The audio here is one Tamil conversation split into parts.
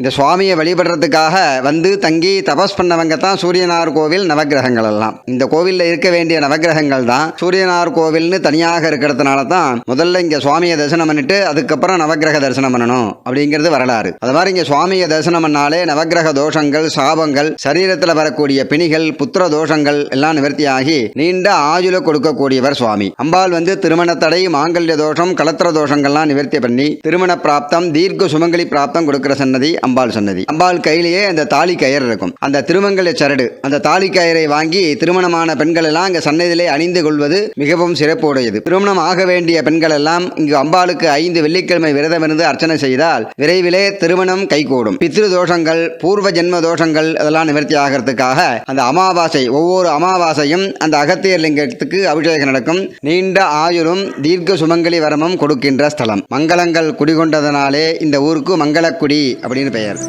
இந்த சுவாமியை வழிபடுறதுக்காக வந்து தங்கி தபஸ் பண்ணவங்க தான் சூரியனார் கோவில் நவகிரகங்கள் எல்லாம். இந்த கோவிலில் இருக்க வேண்டிய நவக்கிரகங்கள் தான் சூரியனார் கோவில்னு தனியாக இருக்கிறதுனால தான் முதல்ல இங்கே சுவாமியை தரிசனம் பண்ணிட்டு அதுக்கப்புறம் நவக்கிரக தரிசனம் பண்ணணும் அப்படிங்கிறது வரலாறு. அது மாதிரி இங்கே சுவாமியை தரிசனம் பண்ணாலே நவக்கிரக தோஷங்கள் சாபங்கள் சரீரத்தில் வரக்கூடிய பிணிகள் புத்திர தோஷங்கள் எல்லாம் நிவர்த்தியாகி நீண்ட ஆயுள கொடுக்கக்கூடியவர் சுவாமி. அம்பாள் வந்து திருமண தடை மாங்கல்ய தோஷம் கலத்திர தோஷங்கள்லாம் நிவர்த்தி பண்ணி திருமண பிராப்தம் தீர்க்க சுமங்கலி பிராப்தம் கொடுக்கிற சன்னதி அம்பாள் சன்னதி. அம்பாள் கையிலேயே அந்த தாலி கயிறு இருக்கும். அந்த திருமங்கல சரடு. அந்த தாலி கயிறை வாங்கி திருமணமான பெண்கள் எல்லாம் இங்க சன்னதியிலே அணிந்து கொள்வது மிகவும் சிறப்புடையது. திருமணம் ஆக வேண்டிய பெண்கள் எல்லாம் இங்கு அம்பாளுக்கு ஐந்து வெள்ளிக்கிழமை விரதம் இருந்து அர்ச்சனை செய்தால் விரைவிலே திருமணம் கைகூடும். பித்ரு தோஷங்கள் பூர்வ ஜென்ம தோஷங்கள் அதெல்லாம் நிவர்த்தி ஆகிறதுக்காக அந்த அமாவாசை ஒவ்வொரு அமாவாசையும் அந்த அகத்தியர் லிங்கத்துக்கு அபிஷேகம் நடக்கும். நீண்ட ஆயுளும் தீர்க்க சுமங்கலி வரமும் கொடுக்கின்ற ஸ்தலம். மங்களங்கள் குடிகொண்டதனாலே இந்த ஊருக்கு மங்களக்குடி அப்படின்னு பெயர்.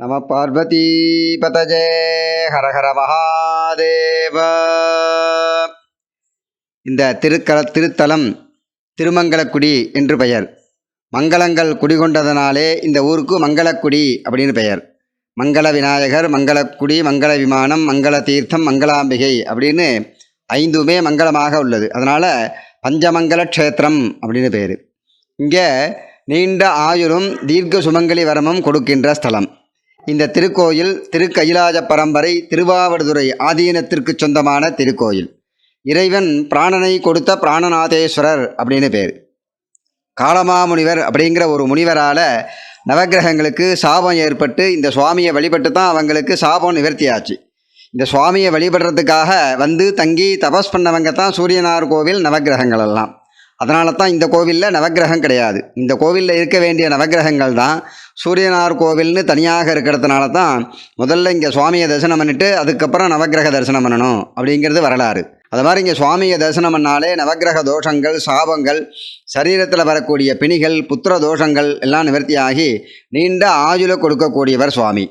நம பார்வதி பதஜே ஹரஹர மகாதேவ. இந்த திருக்கல திருத்தலம் திருமங்கலக்குடி என்று பெயர். மங்களங்கள் குடிகொண்டதனாலே இந்த ஊருக்கு மங்களக்குடி அப்படின்னு பெயர். மங்கள விநாயகர் மங்களக்குடி மங்கள விமானம் மங்கள தீர்த்தம் மங்களாம்பிகை அப்படின்னு ஐந்துமே மங்களமாக உள்ளது. அதனால் பஞ்சமங்கல க்ஷேத்திரம் அப்படின்னு பேர். இங்கே நீண்ட ஆயுளும் தீர்க்க சுமங்கலி வரமும் கொடுக்கின்ற ஸ்தலம். இந்த திருக்கோயில் திருக்கயிலாஜ பரம்பரை திருவாவடுதுறை ஆதீனத்திற்கு சொந்தமான திருக்கோயில். இறைவன் பிராணனை கொடுத்த பிராணநாதேஸ்வரர் அப்படின்னு பேர். காளமாமுனிவர் அப்படிங்கிற ஒரு முனிவரால் நவக்கிரகங்களுக்கு சாபம் ஏற்பட்டு இந்த சுவாமியை வழிபட்டு தான் அவங்களுக்கு சாபம் நிவர்த்தியாச்சு. இந்த சுவாமியை வழிபடுறதுக்காக வந்து தங்கி தபஸ் பண்ணவங்க தான் சூரியனார் கோவில் நவக்கிரகங்கள் எல்லாம். அதனால தான் இந்த கோவிலில் நவக்கிரகம் கிடையாது. இந்த கோவிலில் இருக்க வேண்டிய நவக்கிரகங்கள் தான் சூரியனார் கோவில்னு தனியாக இருக்கிறதுனால தான் முதல்ல இங்கே சுவாமியை தரிசனம் பண்ணிட்டு அதுக்கப்புறம் நவக்கிரக தரிசனம் பண்ணணும் அப்படிங்கிறது வரலாறு. அது மாதிரி இங்கே சுவாமியை தரிசனம் பண்ணாலே நவக்கிரக தோஷங்கள் சாபங்கள் சரீரத்தில் வரக்கூடிய பிணிகள் புத்திர தோஷங்கள் எல்லாம் நிவர்த்தியாகி நீண்ட ஆயுள கொடுக்கக்கூடியவர் சுவாமி.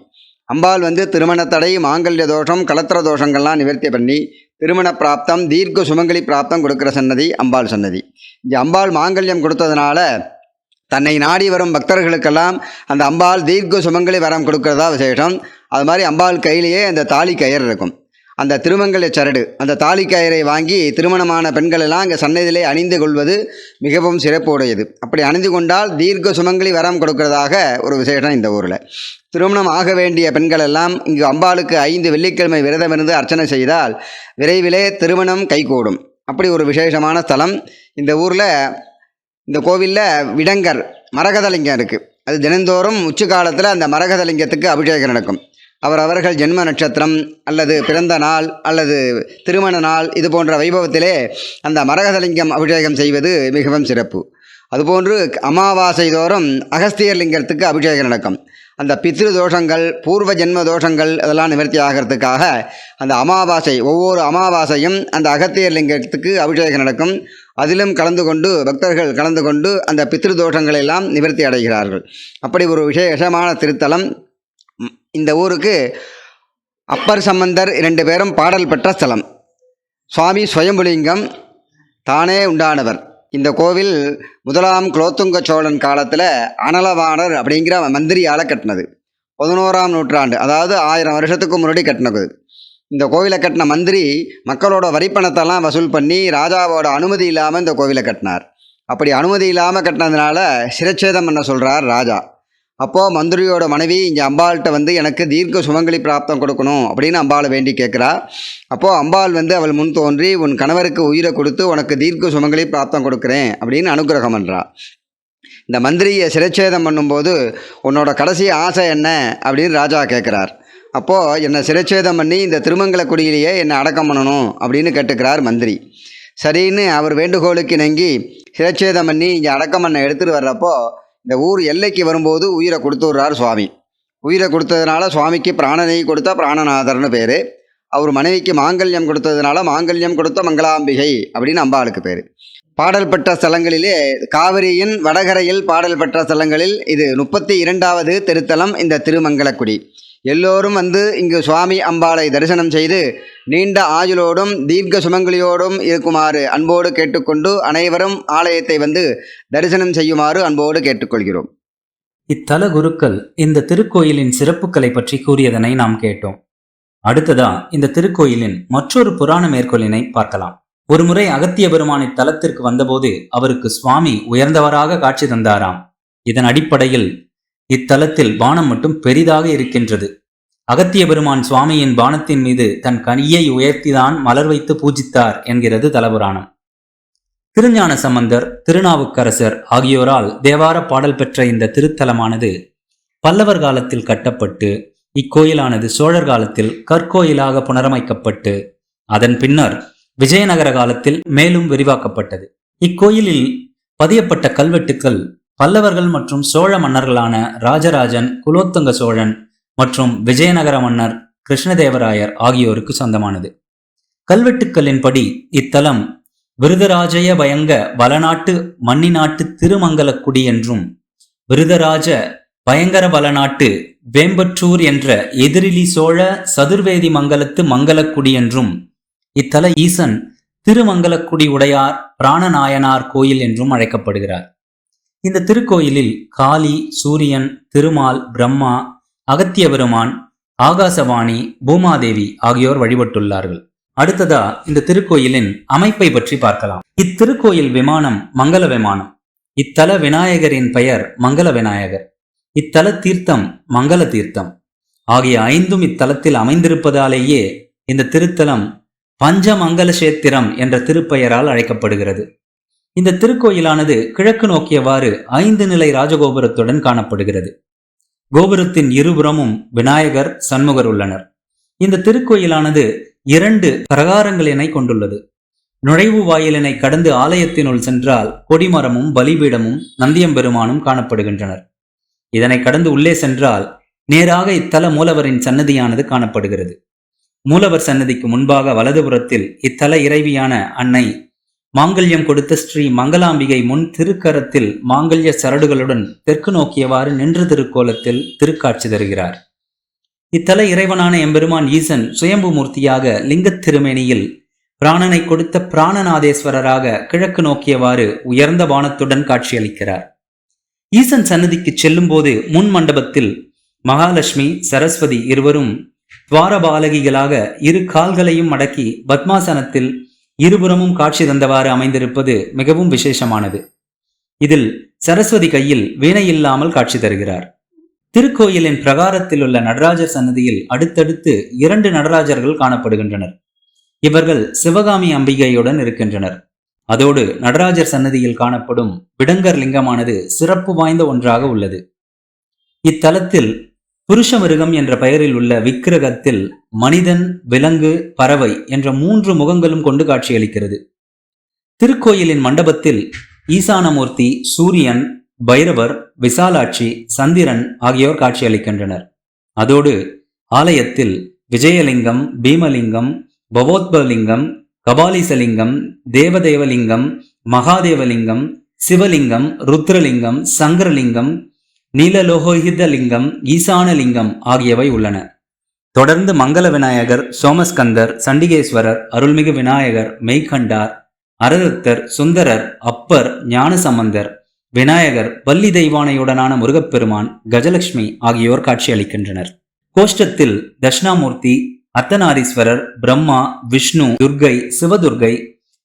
அம்பாள் வந்து திருமண தடை மாங்கல்ய தோஷம் கலத்திர தோஷங்கள்லாம் நிவர்த்தி பண்ணி திருமண பிராப்தம் தீர்க்க சுமங்கலி பிராப்தம் கொடுக்குற சன்னதி அம்பாள் சன்னதி. இங்கே அம்பாள் மாங்கல்யம் கொடுத்ததுனால தன்னை நாடி வரும் பக்தர்களுக்கெல்லாம் அந்த அம்பாள் தீர்க்க சுமங்கலி வரம் கொடுக்கறதா விசேஷம். அது மாதிரி அம்பாள் கையிலேயே அந்த தாலி கயிறு இருக்கும். அந்த திருமங்கல சரடு அந்த தாலி வாங்கி திருமணமான பெண்கள் எல்லாம் அங்கே சன்னதியிலே அணிந்து கொள்வது மிகவும் சிறப்புடையது. அப்படி அணிந்து கொண்டால் தீர்க்க சுமங்கலி வரம் கொடுக்கிறதாக ஒரு விசேஷம் இந்த ஊரில். திருமணம் ஆக வேண்டிய பெண்கள் எல்லாம் இங்கு அம்பாளுக்கு ஐந்து வெள்ளிக்கிழமை விரதமிருந்து அர்ச்சனை செய்தால் விரைவிலே திருமணம் கைகூடும். அப்படி ஒரு விசேஷமான ஸ்தலம் இந்த ஊரில் இந்த கோவிலில் விடங்கர் மரகதலிங்கம் இருக்குது அது தினந்தோறும் உச்சி காலத்தில் அந்த மரகதலிங்கத்துக்கு அபிஷேகம் நடக்கும். அவர் அவர்கள் ஜென்ம நட்சத்திரம் அல்லது பிறந்த நாள் அல்லது திருமண நாள் இது போன்ற வைபவத்திலே அந்த மரகதலிங்கம் அபிஷேகம் செய்வது மிகவும் சிறப்பு. அதுபோன்று அமாவாசை தோறும் அகஸ்தியர் லிங்கத்துக்கு அபிஷேகம் நடக்கும். அந்த பித்ரு தோஷங்கள் பூர்வ ஜென்ம தோஷங்கள் அதெல்லாம் நிவர்த்தி ஆகிறதுக்காக அந்த அமாவாசை ஒவ்வொரு அமாவாசையும் அந்த அகத்தியர் லிங்கத்துக்கு அபிஷேகம் நடக்கும். அதிலும் கலந்து கொண்டு பக்தர்கள் கலந்து கொண்டு அந்த பித்ரு தோஷங்களெல்லாம் நிவர்த்தி அடைகிறார்கள். அப்படி ஒரு விசேஷமான திருத்தலம் இந்த ஊருக்கு அப்பர் சம்பந்தர் இரண்டு பேரும் பாடல் பெற்ற ஸ்தலம். சுவாமி சுயம்புலிங்கம் தானே உண்டானவர். இந்த கோவில் முதலாம் குலோத்துங்க சோழன் காலத்தில் அனலவாணர் அப்படிங்கிற மந்திரியால் கட்டினது. பதினோராம் நூற்றாண்டு அதாவது ஆயிரம் வருஷத்துக்கு முன்னாடி கட்டினது. இந்த கோவிலை கட்டின மந்திரி மக்களோட வரிப்பணத்தெல்லாம் வசூல் பண்ணி ராஜாவோட அனுமதி இல்லாமல் இந்த கோவிலை கட்டினார். அப்படி அனுமதி இல்லாமல் கட்டினதுனால சிரச்சேதம் பண்ண சொல்கிறார் ராஜா. அப்போது மந்திரியோட மனைவி இங்கே அம்பாள்கிட்ட வந்து எனக்கு தீர்க்க சுமங்கலி பிராப்தம் கொடுக்கணும் அப்படின்னு அம்பாளை வேண்டி கேட்குறா அப்போது அம்பாள் வந்து அவள் முன் தோன்றி உன் கணவருக்கு உயிரை கொடுத்து உனக்கு தீர்க்க சுமங்கலி பிராப்தம் கொடுக்குறேன் அப்படின்னு அனுகிரகம் பண்ணுறா இந்த மந்திரியை சிரச்சேதம் பண்ணும்போது உன்னோட கடைசி ஆசை என்ன? அப்படின்னு ராஜா கேட்குறார் அப்போது என்னை சிரச்சேதம் பண்ணி இந்த திருமங்கல குடியிலேயே என்னை அடக்கம் பண்ணணும் அப்படின்னு கேட்டுக்கிறார் மந்திரி. சரின்னு அவர் வேண்டுகோளுக்கு இணங்கி சிரச்சேதம் பண்ணி இங்கே அடக்கம் பண்ண எடுத்துகிட்டு வர்றப்போ இந்த ஊர் எல்லைக்கு வரும்போது உயிரை கொடுத்துட்றார் சுவாமி. உயிரை கொடுத்ததுனால சுவாமிக்கு பிராணனை கொடுத்தா பிராணநாதர்னு பேர். அவர் மனைவிக்கு மாங்கல்யம் கொடுத்ததுனால மாங்கல்யம் கொடுத்த மங்களாம்பிகை அப்படின்னு அம்பாளுக்கு பேர். பாடல் பெற்ற ஸ்தலங்களிலே காவிரியின் வடகரையில் பாடல் பெற்ற ஸ்தலங்களில் இது முப்பத்தி இரண்டாவது திருத்தலம் இந்த திருமங்கலக்குடி. எல்லோரும் வந்து இங்கு சுவாமி அம்பாளை தரிசனம் செய்து நீண்ட ஆயுளோடும் தீர்க்க சுமங்கலியோடும் இருக்குமாறு அன்போடு கேட்டுக்கொண்டு அனைவரும் ஆலயத்தை வந்து தரிசனம் செய்யுமாறு அன்போடு கேட்டுக்கொள்கிறோம். இத்தல குருக்கள் இந்த திருக்கோயிலின் சிறப்புகளை பற்றி கூறியதனை நாம் கேட்டோம். அடுத்ததா இந்த திருக்கோயிலின் மற்றொரு புராண மேற்கோளினை பார்க்கலாம். ஒருமுறை அகத்திய பெருமான் இத்தலத்திற்கு வந்தபோது அவருக்கு சுவாமி உயர்ந்தவராக காட்சி தந்தாராம். இதன் அடிப்படையில் இத்தலத்தில் பானம் மட்டும் பெரிதாக இருக்கின்றது. அகத்திய பெருமான் சுவாமியின் பானத்தின் மீது தன் கனியை உயர்த்திதான் மலர் வைத்து பூஜித்தார் என்கிறது தலபுராணம். திருஞான சம்பந்தர் திருநாவுக்கரசர் ஆகியோரால் தேவார பாடல் பெற்ற இந்த திருத்தலமானது பல்லவர் காலத்தில் கட்டப்பட்டு இக்கோயிலானது சோழர் காலத்தில் கற்கோயிலாக புனரமைக்கப்பட்டு அதன் பின்னர் விஜயநகர காலத்தில் மேலும் விரிவாக்கப்பட்டது. இக்கோயிலில் பதியப்பட்ட கல்வெட்டுக்கள் பல்லவர்கள் மற்றும் சோழ மன்னர்களான ராஜராஜன் குலோத்துங்க சோழன் மற்றும் விஜயநகர மன்னர் கிருஷ்ணதேவராயர் ஆகியோருக்கு சொந்தமானது. கல்வெட்டுக்களின்படி இத்தலம் விருதராஜய பயங்க வளநாட்டு மன்னிநாட்டு திருமங்கலக்குடி என்றும் விருதராஜ பயங்கர வளநாட்டு வேம்பற்றூர் என்ற எதிரிலி சோழ சதுர்வேதி மங்கலத்து மங்கலக்குடி என்றும் இத்தல ஈசன் திருமங்கலக்குடி உடையார் பிராணநாயனார் கோயில் என்றும் அழைக்கப்படுகிறார். இந்த திருக்கோயிலில் காளி சூரியன் திருமால் பிரம்மா அகத்தியபெருமான் ஆகாசவாணி பூமாதேவி ஆகியோர் வழிபட்டுள்ளார்கள். அடுத்ததா இந்த திருக்கோயிலின் அமைப்பை பற்றி பார்க்கலாம். இத்திருக்கோயில் விமானம் மங்கள விமானம். இத்தல விநாயகரின் பெயர் மங்கள விநாயகர். இத்தல தீர்த்தம் மங்கள தீர்த்தம். ஆகிய ஐந்தும் இத்தலத்தில் அமைந்திருப்பதாலேயே இந்த திருத்தலம் பஞ்சமங்கல சேத்திரம் என்ற திருப்பெயரால் அழைக்கப்படுகிறது. இந்த திருக்கோயிலானது கிழக்கு நோக்கியவாறு ஐந்து நிலை ராஜகோபுரத்துடன் காணப்படுகிறது. கோபுரத்தின் இருபுறமும் விநாயகர் சண்முகர் உள்ளனர். இந்த திருக்கோயிலானது இரண்டு பிரகாரங்களினை கொண்டுள்ளது. நுழைவு வாயிலினை கடந்து ஆலயத்தினுள் சென்றால் கொடிமரமும் பலிபீடமும் நந்தியம்பெருமானும் காணப்படுகின்றனர். இதனை கடந்து உள்ளே சென்றால் நேராக இத்தல மூலவரின் சன்னதியானது காணப்படுகிறது. மூலவர் சன்னதிக்கு முன்பாக வலதுபுறத்தில் இத்தல இறைவியான அன்னை மாங்கல்யம் கொடுத்த ஸ்ரீ மங்களாம்பிகை முன் திருக்கரத்தில் மாங்கல்ய சரடுகளுடன் தெற்கு நோக்கியவாறு நின்ற திருக்கோலத்தில் திருக்காட்சி தருகிறார். இத்தல இறைவனான எம்பெருமான் ஈசன் சுயம்பு மூர்த்தியாக லிங்கத் திருமேனியில் பிராணனை கொடுத்த பிராணநாதேஸ்வரராக கிழக்கு நோக்கியவாறு உயர்ந்த வானத்துடன் காட்சியளிக்கிறார். ஈசன் சன்னதிக்கு செல்லும்போது முன் மண்டபத்தில் மகாலட்சுமி சரஸ்வதி இருவரும் துவாரபாலகிகளாக இரு கால்களையும் மடக்கி பத்மாசனத்தில் இருபுறமும் காட்சி தந்தவாறு அமைந்திருப்பது மிகவும் விசேஷமானது. இதில் சரஸ்வதி கையில் வீணை இல்லாமல் காட்சி தருகிறார். திருக்கோயிலின் பிரகாரத்தில் உள்ள நடராஜர் சன்னதியில் அடுத்தடுத்து இரண்டு நடராஜர்கள் காணப்படுகின்றனர். இவர்கள் சிவகாமி அம்பிகையுடன் இருக்கின்றனர். அதோடு நடராஜர் சன்னதியில் காணப்படும் விடங்கர் லிங்கமானது சிறப்பு வாய்ந்த ஒன்றாக உள்ளது. இத்தலத்தில் புருஷமிருகம் என்ற பெயரில் உள்ள விக்கிரகத்தில் மனிதன் விலங்கு பறவை என்ற மூன்று முகங்களும் கொண்டு காட்சியளிக்கிறது. திருக்கோயிலின் மண்டபத்தில் ஈசானமூர்த்தி சூரியன் பைரவர் விசாலாட்சி சந்திரன் ஆகியோர் காட்சியளிக்கின்றனர். அதோடு ஆலயத்தில் விஜயலிங்கம் பீமலிங்கம் பவோத்பலிங்கம் கபாலீசலிங்கம் தேவதேவலிங்கம் மகாதேவலிங்கம் சிவலிங்கம் ருத்ரலிங்கம் சங்கரலிங்கம் நீலலோகோஹித லிங்கம் ஈசானலிங்கம் ஆகியவை உள்ளன. தொடர்ந்து மங்கள விநாயகர் சோமஸ்கந்தர் சண்டிகேஸ்வரர் அருள்மிகு விநாயகர் மெய்கண்டார் அரதத்தர் சுந்தரர் அப்பர் ஞானசம்பந்தர் விநாயகர் வள்ளி தெய்வானையுடனான முருகப்பெருமான் கஜலட்சுமி ஆகியோர் காட்சியளிக்கின்றனர். கோஷ்டத்தில் தட்சிணாமூர்த்தி அர்த்தநாரீஸ்வரர் பிரம்மா விஷ்ணு துர்கை சிவதுர்கை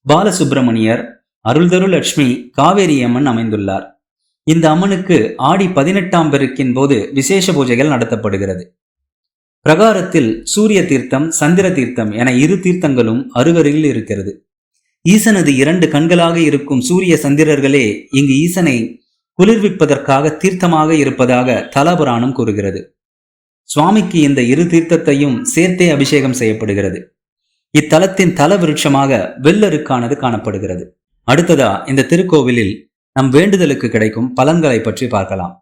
பாலசுப்பிரமணியர் அருள்தருலட்சுமி காவேரியம்மன் அமைந்துள்ளார். இந்த அம்மனுக்கு ஆடி பதினெட்டாம் பெருக்கின் போது விசேஷ பூஜைகள் நடத்தப்படுகிறது. பிரகாரத்தில் சூரிய தீர்த்தம் சந்திர தீர்த்தம் என இரு தீர்த்தங்களும் அருகருகில் இருக்கிறது. ஈசனது இரண்டு கண்களாக இருக்கும் சூரிய சந்திரர்களே இங்கு ஈசனை குளிர்விப்பதற்காக தீர்த்தமாக இருப்பதாக தலபுராணம் கூறுகிறது. சுவாமிக்கு இந்த இரு தீர்த்தத்தையும் சேர்த்தே அபிஷேகம் செய்யப்படுகிறது. இத்தலத்தின் தல விருட்சமாக வெள்ளருக்கானது காணப்படுகிறது. அடுத்ததா இந்த திருக்கோவிலில் நம் வேண்டுதலுக்கு கிடைக்கும் பலன்களை பற்றி பார்க்கலாம்.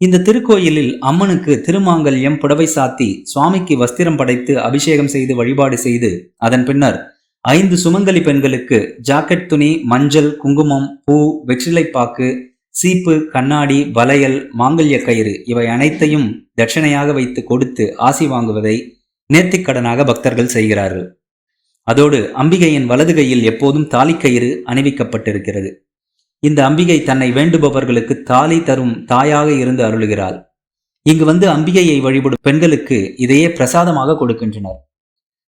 இந்த திருக்கோயிலில் அம்மனுக்கு திருமாங்கல்யம் புடவை சாத்தி சுவாமிக்கு வஸ்திரம் படைத்து அபிஷேகம் செய்து வழிபாடு செய்து அதன் பின்னர் ஐந்து சுமங்கலி பெண்களுக்கு ஜாக்கெட் துணி மஞ்சள் குங்குமம் பூ வெற்றிலைப்பாக்கு சீப்பு கண்ணாடி வளையல் மாங்கல்ய கயிறு இவை அனைத்தையும் தட்சணையாக வைத்து கொடுத்து ஆசி வாங்குவதை நேர்த்திக்கடனாக பக்தர்கள் செய்கிறார்கள். அதோடு அம்பிகையின் வலது கையில் எப்போதும் தாலிக்கயிறு அணிவிக்கப்பட்டிருக்கிறது. இந்த அம்பிகை தன்னை வேண்டுபவர்களுக்கு தாலி தரும் தாயாக இருந்து அருளுகிறாள். இங்கு வந்து அம்பிகையை வழிபடும் பெண்களுக்கு இதையே பிரசாதமாக கொடுக்கின்றனர்.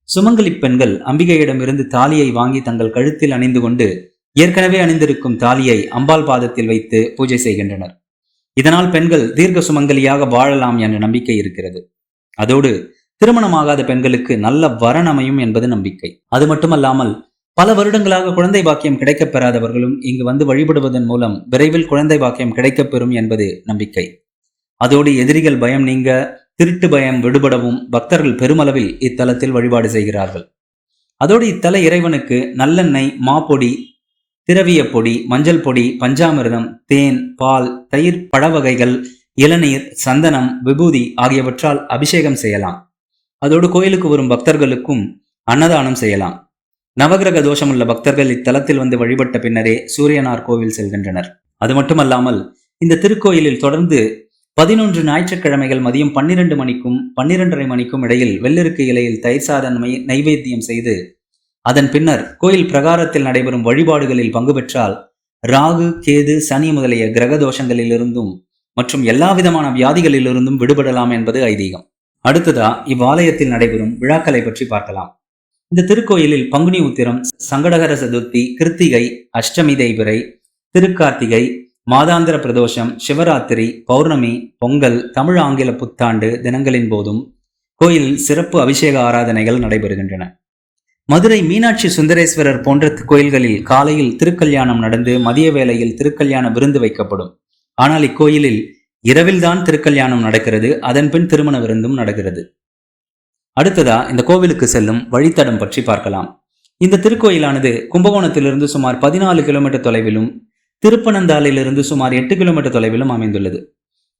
சுமங்கலி பெண்கள் அம்பிகையிடமிருந்து தாலியை வாங்கி தங்கள் கழுத்தில் அணிந்து கொண்டு ஏற்கனவே அணிந்திருக்கும் தாலியை அம்பாள் பாதத்தில் வைத்து பூஜை செய்கின்றனர். இதனால் பெண்கள் தீர்க்க சுமங்கலியாக வாழலாம் என்ற நம்பிக்கை இருக்கிறது. அதோடு திருமணமாகாத பெண்களுக்கு நல்ல வரன் அமையும் என்பது நம்பிக்கை. அது மட்டுமல்லாமல் பல வருடங்களாக குழந்தை பாக்கியம் கிடைக்கப் பெறாதவர்களும் இங்கு வந்து வழிபடுவதன் மூலம் விரைவில் குழந்தை பாக்கியம் கிடைக்கப் பெறும் என்பது நம்பிக்கை. அதோடு எதிரிகள் பயம் நீங்க திருட்டு பயம் விடுபடவும் பக்தர்கள் பெருமளவில் இத்தலத்தில் வழிபாடு செய்கிறார்கள். அதோடு இத்தல இறைவனுக்கு நல்லெண்ணெய் மாப்பொடி திரவிய பொடி மஞ்சள் பொடி பஞ்சாமிர்தம் தேன் பால் தயிர் பழவகைகள் இளநீர் சந்தனம் விபூதி ஆகியவற்றால் அபிஷேகம் செய்யலாம். அதோடு கோயிலுக்கு வரும் பக்தர்களுக்கும் அன்னதானம் செய்யலாம். நவகிரக தோஷமுள்ள பக்தர்கள் இத்தலத்தில் வந்து வழிபட்ட பின்னரே சூரியனார் கோவில் செல்கின்றனர். அது மட்டுமல்லாமல் இந்த திருக்கோயிலில் தொடர்ந்து பதினொன்று ஞாயிற்றுக்கிழமைகள் மதியம் பன்னிரண்டு மணிக்கும் பன்னிரண்டரை மணிக்கும் இடையில் வெள்ளிருக்கு இலையில் தயிர் சாதனமை நைவேத்தியம் செய்து அதன் பின்னர் கோயில் பிரகாரத்தில் நடைபெறும் வழிபாடுகளில் பங்கு பெற்றால் ராகு கேது சனி முதலிய கிரக தோஷங்களிலிருந்தும் மற்றும் எல்லா விதமான வியாதிகளிலிருந்தும் விடுபடலாம் என்பது ஐதீகம். அடுத்ததா இவ்வாலயத்தில் நடைபெறும் விழாக்களை பற்றி பார்க்கலாம். இந்த திருக்கோயிலில் பங்குனி உத்திரம் சங்கடகர சதுர்த்தி கிருத்திகை அஷ்டமி தேய்பிறை திருக்கார்த்திகை மாதாந்திர பிரதோஷம் சிவராத்திரி பௌர்ணமி பொங்கல் தமிழ் ஆங்கில புத்தாண்டு தினங்களின் போதும் கோயிலில் சிறப்பு அபிஷேக ஆராதனைகள் நடைபெறுகின்றன. மதுரை மீனாட்சி சுந்தரேஸ்வரர் போன்ற கோயில்களில் காலையில் திருக்கல்யாணம் நடந்து மதிய வேளையில் திருக்கல்யாண விருந்து வைக்கப்படும். ஆனால் இக்கோயிலில் இரவில்தான் திருக்கல்யாணம் நடக்கிறது. அதன்பின் திருமண விருந்தும் நடக்கிறது. அடுத்ததா இந்த கோவிலுக்கு செல்லும் வழித்தடம் பற்றி பார்க்கலாம். இந்த திருக்கோயிலானது கும்பகோணத்திலிருந்து சுமார் பதினாலு கிலோமீட்டர் தொலைவிலும் திருப்பனந்தாளிலிருந்து சுமார் எட்டு கிலோமீட்டர் தொலைவிலும் அமைந்துள்ளது.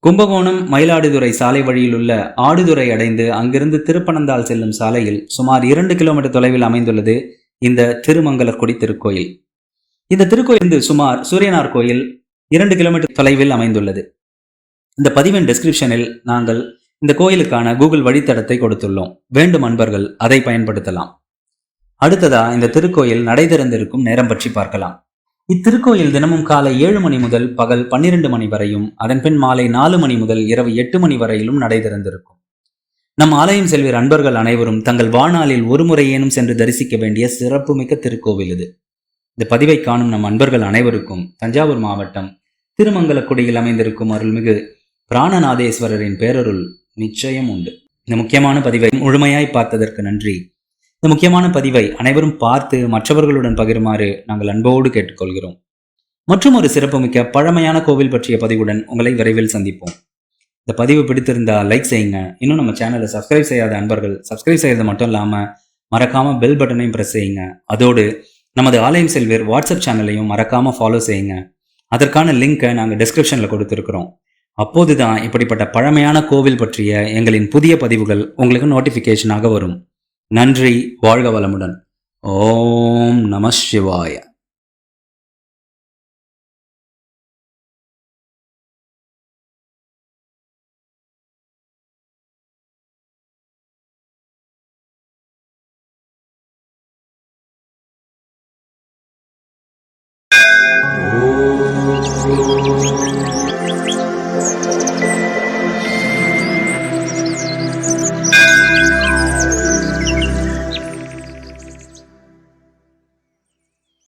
கும்பகோணம் மயிலாடுதுறை சாலை வழியில் உள்ள ஆடுதுறை அடைந்து அங்கிருந்து திருப்பனந்தாள் செல்லும் சாலையில் சுமார் இரண்டு கிலோமீட்டர் தொலைவில் அமைந்துள்ளது இந்த திருமங்கலக்குடி திருக்கோயில். இந்த திருக்கோயில் சுமார் சூரியனார் கோயில் இரண்டு கிலோமீட்டர் தொலைவில் அமைந்துள்ளது. இந்த பதிவின் டிஸ்கிரிப்ஷனில் நாங்கள் இந்த கோயிலுக்கான கூகுள் வழித்தடத்தை கொடுத்துள்ளோம். வேண்டும் அன்பர்கள் அதை பயன்படுத்தலாம். அடுத்ததா இந்த திருக்கோயில் நடை திறந்திருக்கும் நேரம் பற்றி பார்க்கலாம். இத்திருக்கோயில் தினமும் காலை ஏழு மணி முதல் பகல் பன்னிரண்டு மணி வரையும் அதன் பின் மாலை நாலு மணி முதல் இரவு எட்டு மணி வரையிலும் நடை திறந்திருக்கும். நம் ஆலயம் செல்வீர் அன்பர்கள் அனைவரும் தங்கள் வாழ்நாளில் ஒரு முறையேனும் சென்று தரிசிக்க வேண்டிய சிறப்புமிக்க திருக்கோவில் இது. இந்த பதிவை காணும் நம் அன்பர்கள் அனைவருக்கும் தஞ்சாவூர் மாவட்டம் திருமங்கலக்குடியில் அமைந்திருக்கும் அருள்மிகு பிராணநாதேஸ்வரரின் பேரருள் நிச்சயம் உண்டு இந்த முக்கியமான பதிவை முழுமையாய் பார்த்ததற்கு நன்றி. இந்த முக்கியமான பதிவை அனைவரும் பார்த்து மற்றவர்களுடன் பகிருமாறு நாங்கள் அன்போடு கேட்டுக்கொள்கிறோம். மற்றும் ஒரு சிறப்புமிக்க பழமையான கோவில் பற்றிய பதிவுடன் உங்களை விரைவில் சந்திப்போம். இந்த பதிவு பிடித்திருந்தா லைக் செய்யுங்க. இன்னும் நம்ம சேனலை சப்ஸ்கிரைப் செய்யாத அன்பர்கள் சப்ஸ்கிரைப் செய்யறது மட்டும் இல்லாமல் மறக்காம பெல் பட்டனையும் ப்ரெஸ் செய்யுங்க. அதோடு நமது ஆலயம் செல்வேர் வாட்ஸ்அப் சேனலையும் மறக்காம ஃபாலோ செய்யுங்க. அதற்கான லிங்கை நாங்கள் டிஸ்கிரிப்ஷனில் கொடுத்துருக்குறோம். அப்போதுதான் இப்படிப்பட்ட பழமையான கோவில் பற்றிய எங்களின் புதிய பதிவுகள் உங்களுக்கு நோட்டிஃபிகேஷனாக வரும். நன்றி வாழ்க வளமுடன். ஓம் நம சிவாய.